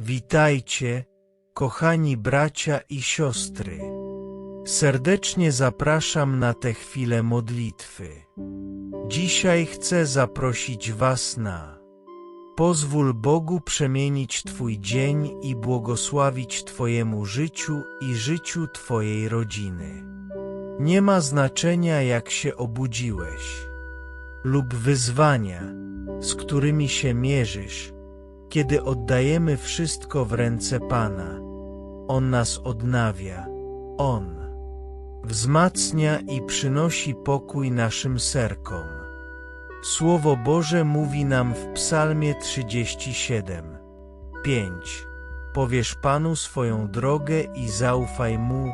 Witajcie, kochani bracia i siostry. Serdecznie zapraszam na tę chwilę modlitwy. Dzisiaj chcę zaprosić Was na Pozwól Bogu przemienić Twój dzień i błogosławić Twojemu życiu i życiu Twojej rodziny. Nie ma znaczenia, jak się obudziłeś lub wyzwania, z którymi się mierzysz, kiedy oddajemy wszystko w ręce Pana. On nas odnawia, On wzmacnia i przynosi pokój naszym serkom. Słowo Boże mówi nam w Psalmie 37, 5. Powiesz Panu swoją drogę i zaufaj Mu,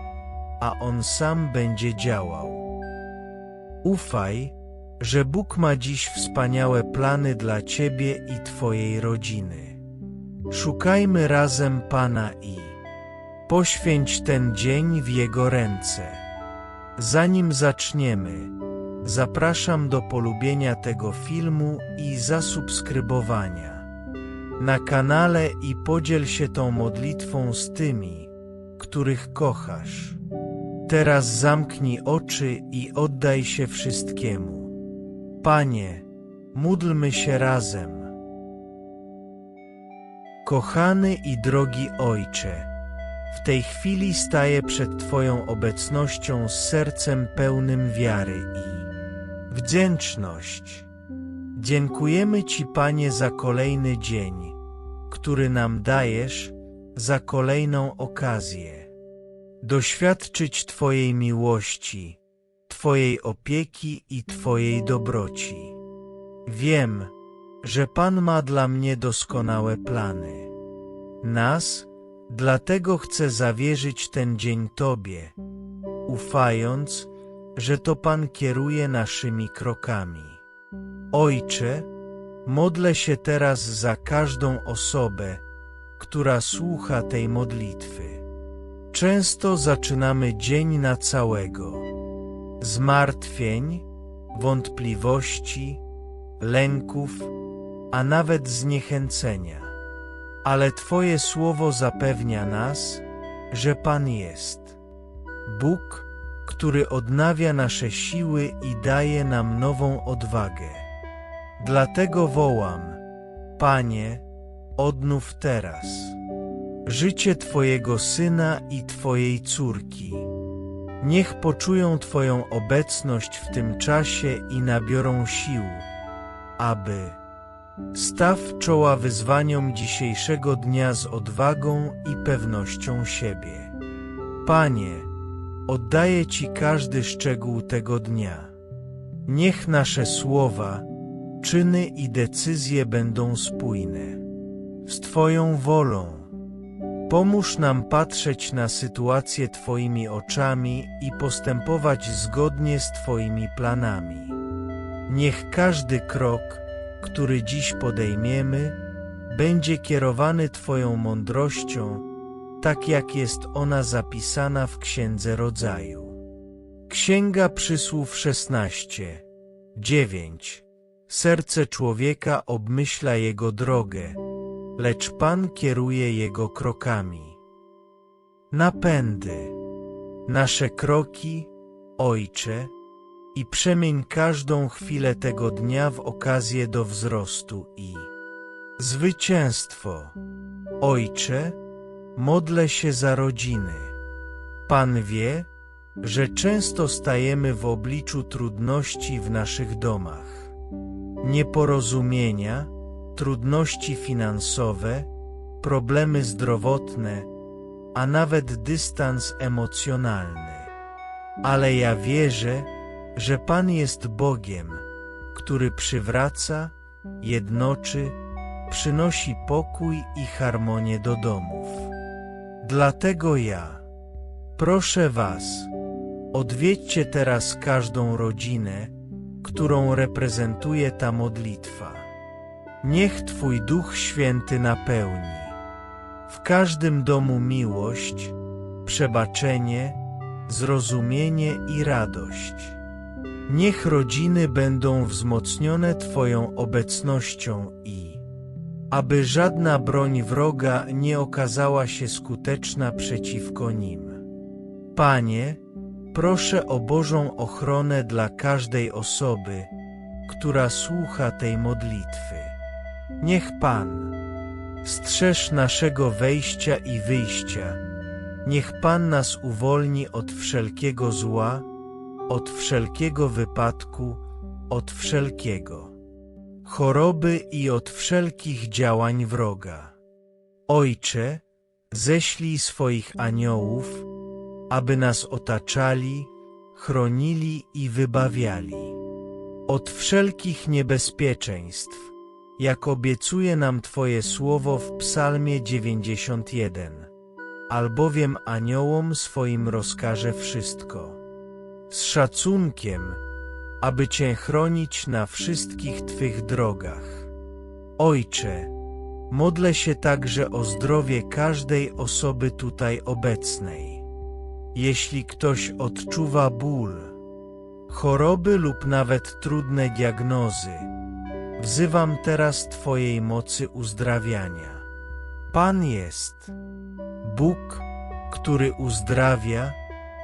a On sam będzie działał. Ufaj, że Bóg ma dziś wspaniałe plany dla Ciebie i Twojej rodziny. Szukajmy razem Pana i poświęć ten dzień w Jego ręce. Zanim zaczniemy, zapraszam do polubienia tego filmu i zasubskrybowania na kanale i podziel się tą modlitwą z tymi, których kochasz. Teraz zamknij oczy i oddaj się wszystkiemu. Panie, módlmy się razem. Kochany i drogi Ojcze, w tej chwili staję przed Twoją obecnością z sercem pełnym wiary i wdzięczność. Dziękujemy Ci, Panie, za kolejny dzień, który nam dajesz, za kolejną okazję. Doświadczyć Twojej miłości, Twojej opieki i Twojej dobroci. Wiem, że Pan ma dla mnie doskonałe plany. Nas, dlatego chcę zawierzyć ten dzień Tobie, ufając, że to Pan kieruje naszymi krokami. Ojcze, modlę się teraz za każdą osobę, która słucha tej modlitwy. Często zaczynamy dzień na całego. Zmartwień, wątpliwości, lęków, a nawet zniechęcenia. Ale Twoje słowo zapewnia nas, że Pan jest. Bóg, który odnawia nasze siły i daje nam nową odwagę. Dlatego wołam, Panie, odnów teraz życie Twojego syna i Twojej córki. Niech poczują Twoją obecność w tym czasie i nabiorą sił, aby staw czoła wyzwaniom dzisiejszego dnia z odwagą i pewnością siebie. Panie, oddaję Ci każdy szczegół tego dnia. Niech nasze słowa, czyny i decyzje będą spójne z Twoją wolą. Pomóż nam patrzeć na sytuację Twoimi oczami i postępować zgodnie z Twoimi planami. Niech każdy krok, który dziś podejmiemy, będzie kierowany Twoją mądrością, tak jak jest ona zapisana w Księdze Rodzaju. Księga Przysłów 16, 9 Serce człowieka obmyśla jego drogę, lecz Pan kieruje jego krokami. Napędy, nasze kroki, Ojcze, i przemień każdą chwilę tego dnia w okazję do wzrostu i zwycięstwo. Ojcze, modlę się za rodziny. Pan wie, że często stajemy w obliczu trudności w naszych domach. Nieporozumienia, trudności finansowe, problemy zdrowotne, a nawet dystans emocjonalny. Ale ja wierzę, że Pan jest Bogiem, który przywraca, jednoczy, przynosi pokój i harmonię do domów. Dlatego ja proszę Was, odwiedźcie teraz każdą rodzinę, którą reprezentuje ta modlitwa. Niech Twój Duch Święty napełni w każdym domu miłość, przebaczenie, zrozumienie i radość. Niech rodziny będą wzmocnione Twoją obecnością i aby żadna broń wroga nie okazała się skuteczna przeciwko nim. Panie, proszę o Bożą ochronę dla każdej osoby, która słucha tej modlitwy. Niech Pan strzeż naszego wejścia i wyjścia. Niech Pan nas uwolni od wszelkiego zła, od wszelkiego wypadku, od wszelkiego choroby i od wszelkich działań wroga. Ojcze, ześlij swoich aniołów, aby nas otaczali, chronili i wybawiali od wszelkich niebezpieczeństw, jak obiecuje nam Twoje słowo w Psalmie 91. Albowiem aniołom swoim rozkaże wszystko. Z szacunkiem, aby Cię chronić na wszystkich Twych drogach. Ojcze, modlę się także o zdrowie każdej osoby tutaj obecnej. Jeśli ktoś odczuwa ból, choroby lub nawet trudne diagnozy, wzywam teraz Twojej mocy uzdrawiania. Pan jest Bóg, który uzdrawia,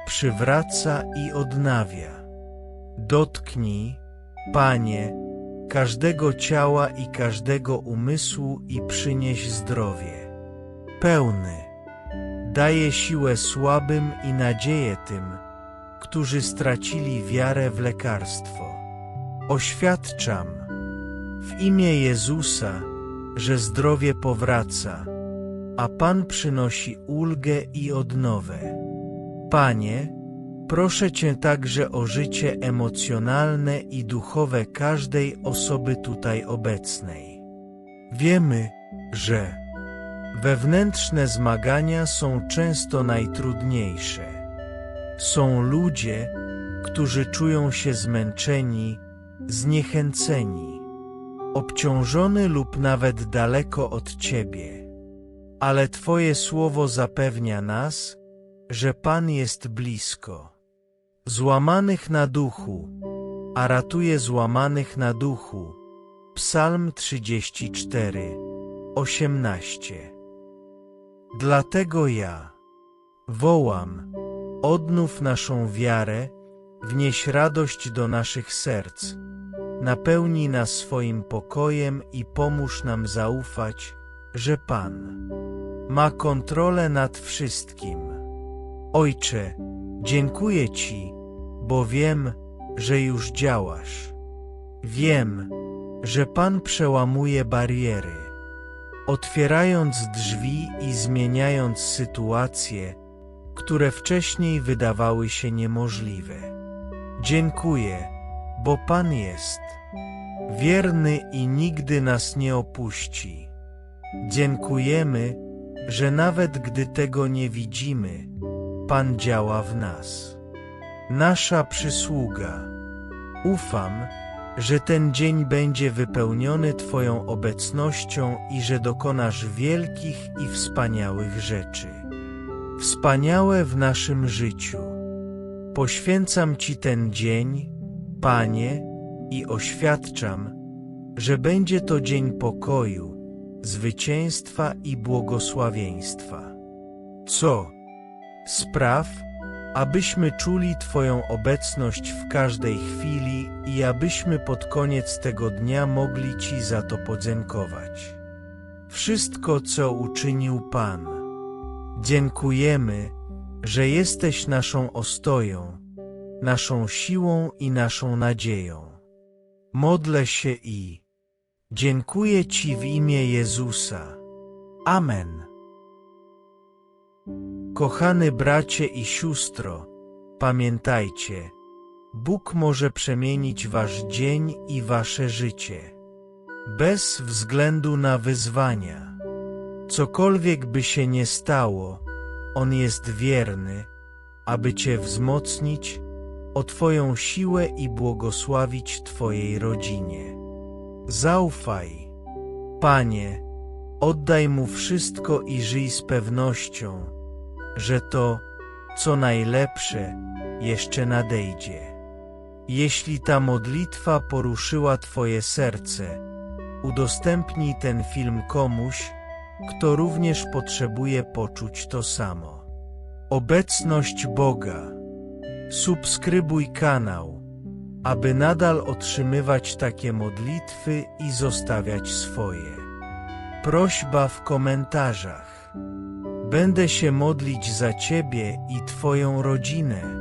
przywraca i odnawia. Dotknij, Panie, każdego ciała i każdego umysłu i przynieś zdrowie. Pełny, daje siłę słabym i nadzieję tym, którzy stracili wiarę w lekarstwo. Oświadczam w imię Jezusa, że zdrowie powraca, a Pan przynosi ulgę i odnowę. Panie, proszę Cię także o życie emocjonalne i duchowe każdej osoby tutaj obecnej. Wiemy, że wewnętrzne zmagania są często najtrudniejsze. Są ludzie, którzy czują się zmęczeni, zniechęceni, obciążony lub nawet daleko od Ciebie. Ale Twoje słowo zapewnia nas, że Pan jest blisko. Złamanych na duchu, a ratuje złamanych na duchu. Psalm 34, 18 Dlatego ja wołam, odnów naszą wiarę, wnieś radość do naszych serc, napełnij nas swoim pokojem i pomóż nam zaufać, że Pan ma kontrolę nad wszystkim. Ojcze, dziękuję Ci, bo wiem, że już działasz. Wiem, że Pan przełamuje bariery, otwierając drzwi i zmieniając sytuacje, które wcześniej wydawały się niemożliwe. Dziękuję, bo Pan jest wierny i nigdy nas nie opuści. Dziękujemy, że nawet gdy tego nie widzimy, Pan działa w nas. Nasza przysługa. Ufam, że ten dzień będzie wypełniony Twoją obecnością i że dokonasz wielkich i wspaniałych rzeczy. Wspaniałe w naszym życiu. Poświęcam Ci ten dzień, Panie, i oświadczam, że będzie to dzień pokoju, zwycięstwa i błogosławieństwa. Co? Spraw, abyśmy czuli Twoją obecność w każdej chwili i abyśmy pod koniec tego dnia mogli Ci za to podziękować. Wszystko, co uczynił Pan. Dziękujemy, że jesteś naszą ostoją, naszą siłą i naszą nadzieją. Modlę się i dziękuję Ci w imię Jezusa. Amen. Kochany bracie i sióstro, pamiętajcie, Bóg może przemienić wasz dzień i wasze życie. Bez względu na wyzwania. Cokolwiek by się nie stało, On jest wierny, aby Cię wzmocnić, o Twoją siłę i błogosławić Twojej rodzinie. Zaufaj, Panie, oddaj Mu wszystko i żyj z pewnością, że to, co najlepsze, jeszcze nadejdzie. Jeśli ta modlitwa poruszyła Twoje serce, Udostępnij ten film komuś, kto również potrzebuje poczuć to samo. Obecność Boga. Subskrybuj kanał, aby nadal otrzymywać takie modlitwy i zostawiać swoje. Prośba w komentarzach. Będę się modlić za Ciebie i Twoją rodzinę.